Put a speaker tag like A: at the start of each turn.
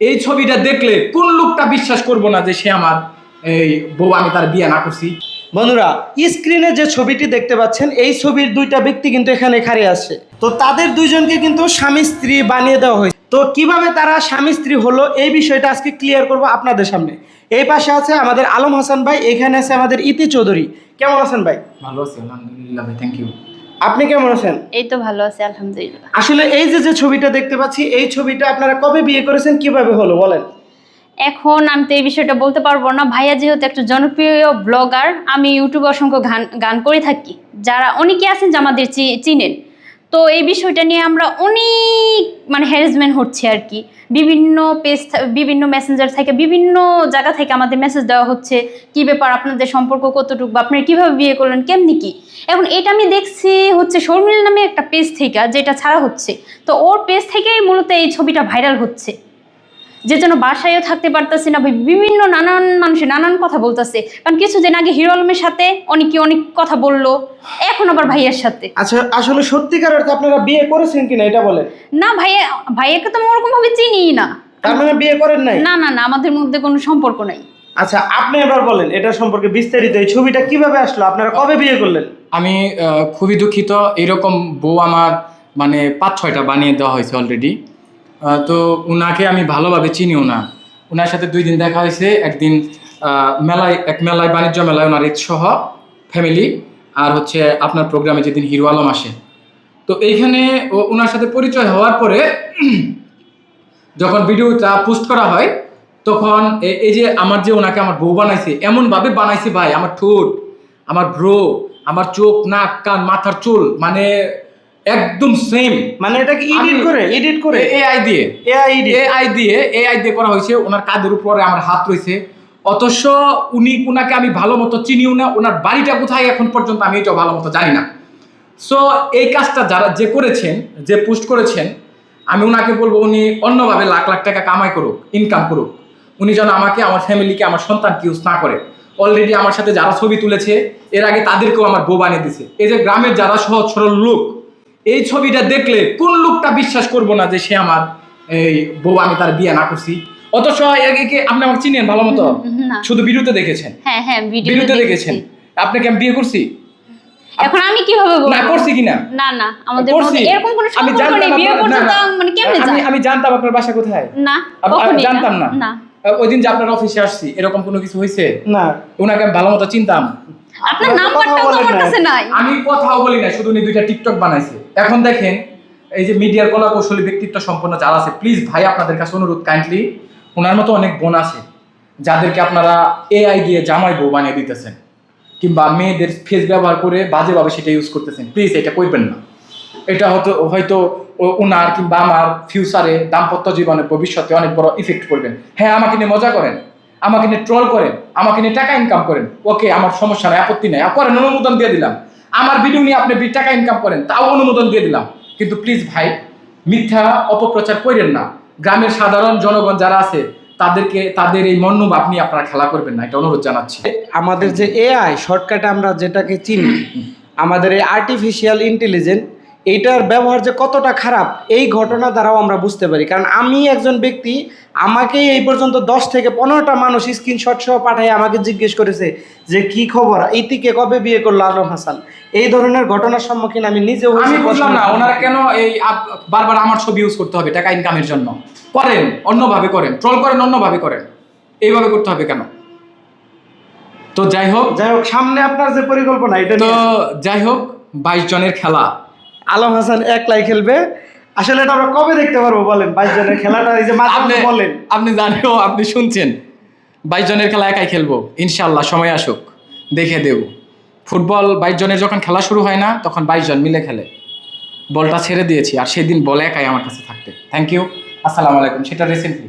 A: এই ছবিটা দেখলে কোন লোকটা বিশ্বাস করব না যে সে আমার এই বউ আমি তার বিয়ে না করছি?
B: বন্ধুরা স্ক্রিনে যে ছবিটি দেখতে পাচ্ছেন এই ছবির দুইটা ব্যক্তি কিন্তু এখানে খাড়ে আছে। তো তাদের দুইজনকে কিন্তু স্বামী স্ত্রী বানিয়ে দেওয়া হয়েছে। তো কীভাবে তারা স্বামী স্ত্রী হলো এই বিষয়টা আজকে ক্লিয়ার করব আপনাদের সামনে। এই পাশে আছে আমাদের আলম হাসান ভাই এখানে আছে আমাদের ইতি চৌধুরী। কেমন আছেন ভাই?
A: ভালো আছি আলহামদুলিল্লাহ ভাই থ্যাংক ইউ
B: আপনি কেমন আছেন?
C: এই তো ভালো আছি আলহামদুলিল্লাহ।
B: আসলে এই যে যে ছবিটা দেখতে পাচ্ছি এই ছবিটা আপনারা কবে বিয়ে করেছেন কীভাবে হলো বলেন?
C: এখন আমি তো এই বিষয়টা বলতে পারব না। ভাইয়া যেহেতু একটা জনপ্রিয় ব্লগার আমি ইউটিউবে অসংখ্য গান গান করে থাকি। যারা অনেকে আছেন যে আমাদের চিনেন। তো এই বিষয়টা নিয়ে আমরা অনেক মানে হ্যারাসমেন্ট হচ্ছে আর কি। বিভিন্ন পেজ বিভিন্ন মেসেঞ্জার থেকে, বিভিন্ন জায়গা থেকে আমাদের মেসেজ দেওয়া হচ্ছে, কি ব্যাপার, আপনাদের সম্পর্ক কতটুকু বা আপনারা কীভাবে বিয়ে করলেন, কেমনি কি? এখন এটা আমি দেখছি হচ্ছে শর্মিল নামে একটা পেজ থেকে, যেটা ছাড়া হচ্ছে। তো ওর পেজ থেকেই মূলত এই ছবিটা ভাইরাল হচ্ছে। যে যেন বাসায়ও থাকতে পারতেছি না ভাই বিভিন্ন নানান মানুষের নানান কথা বলতেছে। কারণ কিছুদিন আগে হিরো আলমের সাথে অনেকে অনেক কথা বলল এখন আবার ভাইয়ের সাথে।
B: আচ্ছা আসলে সত্যিকার অর্থে আপনারা বিয়ে করেছেন কিনা এটা বলেন?
C: না ভাইয়া ভাইয়াকে তো আমি ওরকম ভাবে চিনি না।
B: তার মানে বিয়ে করেন নাই?
C: না না না আমাদের মধ্যে কোনো সম্পর্ক নাই।
B: আচ্ছা আপনি এবার বলেন এটা সম্পর্কে বিস্তারিত এই ছবিটা কীভাবে আসলো? আপনারা কবে বিয়ে করলেন?
A: আমি খুবই দুঃখিত এরকম বউ আমার মানে পাঁচ ছয়টা বানিয়ে দেওয়া হয়েছে অলরেডি তো উনাকে আমি ভালোভাবে চিনিও না। ওনার সাথে দুই দিন দেখা হয়েছে, একদিন মেলায়, এক মেলায়, বাণিজ্য মেলায় ওনার সহ ফ্যামিলি আর হচ্ছে আপনার প্রোগ্রামে যেদিন হিরো আলম আসে। তো এইখানে ও- ওনার সাথে পরিচয় হওয়ার পরে যখন ভিডিওটা পোস্ট করা হয়, তখন এই যে আমার যে ওনাকে আমার বউ বানাইছে, এমনভাবে বানাইছে ভাই, আমার ঠোঁট, আমার ভ্রো আমার চোখ, নাক, কান, মাথার চুল মানে একদম সেম
B: মানে এটা কি এডিট করে এডিট করে।
A: এআই দিয়ে।
B: এআই
A: এআই দিয়ে এআই দিয়ে করা হয়েছে। ওনার কাঁধের উপরে আমার হাত রয়েছে। অথচ উনি ওনাকে আমি ভালো মতো চিনিও না। ওনার বাড়িটা কোথায় এখন পর্যন্ত আমি এটাও ভালো মতো জানি না। সো এই কাজটা যারা যে করেছেন যে পোস্ট করেছেন আমি ওনাকে বলব উনি অন্যভাবে লাখ লাখ টাকা কামাই করুক ইনকাম করুক। উনি যেন আমাকে আমার ফ্যামিলিকে আমার সন্তানকে ইউজ না করে। অলরেডি আমার সাথে যারা ছবি তুলেছে এর আগে তাদেরকেও আমার বউ বানিয়ে দিছে। এই যে গ্রামের যারা সহজ সরল লোক এই ছবিটা দেখলে কোন লোকটা বিশ্বাস করব না যে সে আমার এই বউ আমি তার বিয়ে না করছি? অথচ একে আপনি আমাকে চিনেন ভালো মতো? শুধু ভিডিওতে দেখেছেন?
C: হ্যাঁ হ্যাঁ
A: ভিডিওতে দেখেছেন? আপনাকে আমি বিয়ে করছি?
C: এখন আমি কীভাবে বলব?
A: না করছি কিনা
C: না? না আমাদের
A: করছি।
C: মধ্যে এরকম কোনো
A: আমি
C: সম্পর্ক
A: জানতাম
C: নেই। বিয়ে। মানে কেমনে
A: আমি
C: যায়
A: আমি জানতাম আপনার বাসা কোথায়।
C: না
A: আমি জানতাম না।
C: না।
A: ওই দিন যে আপনার অফিসে আসছি এরকম কোনো কিছু হয়েছে
B: না।
A: ওনাকে আমি ভালো মতো চিনতাম।
C: আপনার নাম্বারটাও তো আমার কাছে নাই।
A: আমি কথাও বলি না শুধু উনি দুইটা টিকটক বানাইছে। এখন দেখেন এই যে মিডিয়ার কলা কৌশলী ব্যক্তিত্ব সম্পন্ন যারা আছে প্লিজ ভাই আপনাদের কাছে অনুরোধ কাইন্ডলি ওনার মতো অনেক বোন আছে যাদেরকে আপনারা এআই দিয়ে জামাই বউ বানিয়ে দিতেছেন কিংবা মেয়েদের ফেস ব্যবহার করে বাজেভাবে সেটা ইউজ করতেছেন। প্লিজ এটা করবেন না। এটা হয়তো হয়তো ওনার কিংবা আমার ফিউচারে দাম্পত্য জীবনে ভবিষ্যতে অনেক বড় ইফেক্ট করবেন। হ্যাঁ আমাকে নিয়ে মজা করেন, আমাকে নিয়ে ট্রল করেন, আমাকে নিয়ে টাকা ইনকাম করেন। ওকে, আমার সমস্যা নাই, আপত্তি নাই। করেন অনুমোদন দিয়ে দিলাম। আমার ভিডিও নিয়ে আপনি টাকা ইনকাম করেন, তাও অনুমোদন দিয়ে দিলাম। কিন্তু প্লিজ ভাই, মিথ্যা অপপ্রচার করেন না। গ্রামের সাধারণ জনগণ যারা আছে, তাদেরকে, তাদের এই মনোভাব নিয়ে আপনারা খেলা করবেন না, এটা অনুরোধ জানাচ্ছি।
B: আমাদের যে এআই শর্টকাটে আমরা যেটাকে চিনি, আমাদের এই আর্টিফিশিয়াল ইন্টেলিজেন্ট এইটার ব্যবহার যে কতটা খারাপ এই ঘটনা দ্বারাও আমরা বুঝতে পারি। কারণ আমি একজন ব্যক্তি আমাকেই এই পর্যন্ত দশ থেকে পনেরোটা মানুষ স্ক্রিনশট সহ পাঠায় আমাকে জিজ্ঞেস করেছে যে কি খবর? ইতিকে কবে বিয়ে করল আলম হাসান? এই ধরনের ঘটনার সম্মুখীন আমি নিজেও
A: আমি বুঝলাম না ওনারা কেন এই বারবার আমার ছবি ইউজ করতে হবে টাকা ইনকামের জন্য? করেন অন্যভাবে করেন ট্রল করেন অন্যভাবে করেন। এইভাবে করতে হবে কেন? তো যাই হোক।
B: যাই হোক সামনে আপনার যে পরিকল্পনা এটা
A: তো যাই হোক বাইশ জনের খেলা।
B: আলম হাসান একলাই খেলবে। আসলে এটা আমরা কবে দেখতে পারব বলেন? বাইশ জনের খেলাটা এই যে
A: আপনি
B: বলেন।
A: আপনি জানেও আপনি শুনছেন। বাইশ জনের খেলা একাই খেলব। ইনশাল্লাহ সময় আসুক। দেখে দেব। ফুটবল বাইশ জনের যখন খেলা শুরু হয় না তখন বাইশ জন মিলে খেলে। বলটা ছেড়ে দিয়েছি আর সেদিন বল একাই আমার কাছে থাকতে থ্যাংক ইউ আসসালামু আলাইকুম। সেটা রিসেন্টলি